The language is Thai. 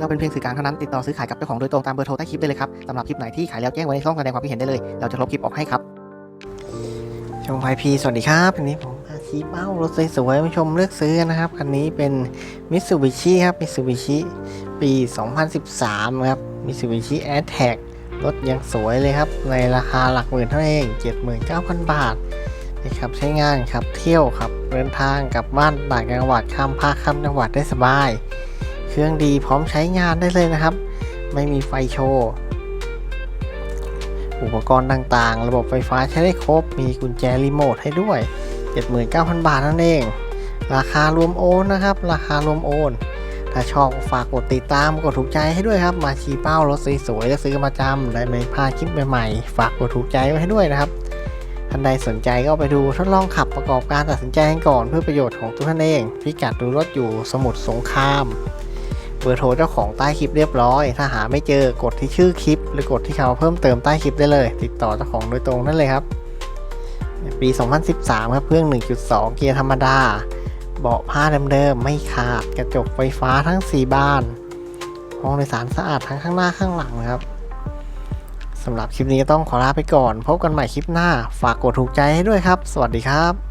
เราเป็นเพียงสื่อกลางเท่านั้นติดต่อซื้อขายกับเจ้าของโดยตรงตามเบอร์โทรใต้คลิปได้เลยครับสำหรับคลิปไหนที่ขายแล้วแจ้งไว้ในช่องแสดงความคิดเห็นได้เลย เราจะลบคลิปออกให้ครับชมไฟพีสวัสดีครับวันนี้ผมพาชี้เป้ารถสวยๆมาชมเลือกซื้อนะครับคันนี้เป็นมิตซูบิชิครับมิตซูบิชิปี 2013 ครับมิตซูบิชิแอดแท็กรถยังสวยเลยครับ ในราคาหลักหมื่นเท่านั้นเอง 79,000 บาทนะครับใช้งานครับเที่ยวครับเดินทางกลับบ้านต่างจังหวัดข้ามภาคข้ามจังหวัดได้สบาย เครื่องดีพร้อมใช้งานได้เลยนะครับ ไม่มีไฟโชว์ อุปกรณ์ต่างๆ ระบบไฟฟ้าใช้ได้ครบ มีกุญแจรีโมทให้ด้วย 79,000 บาทนั่นเอง ราคารวมโอนนะครับ ราคารวมโอน ถ้าชอบฝากกดติดตามกดถูกใจให้ด้วยครับ มาชี้เป้ารถสวยๆและซื้อประจำได้ไม่พลาดคลิปใหม่ๆ ฝากกดถูกใจไว้ให้ด้วยนะครับท่านใดสนใจก็ไปดูทดลองขับประกอบการตัดสินใจกันก่อนเพื่อประโยชน์ของตัวท่านเอง พิกัดดูรถอยู่สมุทรสงคราม เบอร์โทรเจ้าของใต้คลิปเรียบร้อย ถ้าหาไม่เจอกดที่ชื่อคลิป หรือกดที่คำว่าเพิ่มเติมใต้คลิปได้เลย ติดต่อเจ้าของโดยตรงนั่นเลยครับ ปี 2013 ครับเครื่อง 1.2 เกียร์ธรรมดา เบาะผ้าเดิมๆไม่ขาด กระจกไฟฟ้าทั้ง 4 บานห้องโดยสารสะอาดทั้งข้างหน้าข้างหลังนะครับสำหรับคลิปนี้ก็ต้องขอลาไปก่อน พบกันใหม่คลิปหน้า ฝากกดถูกใจให้ด้วยครับ สวัสดีครับ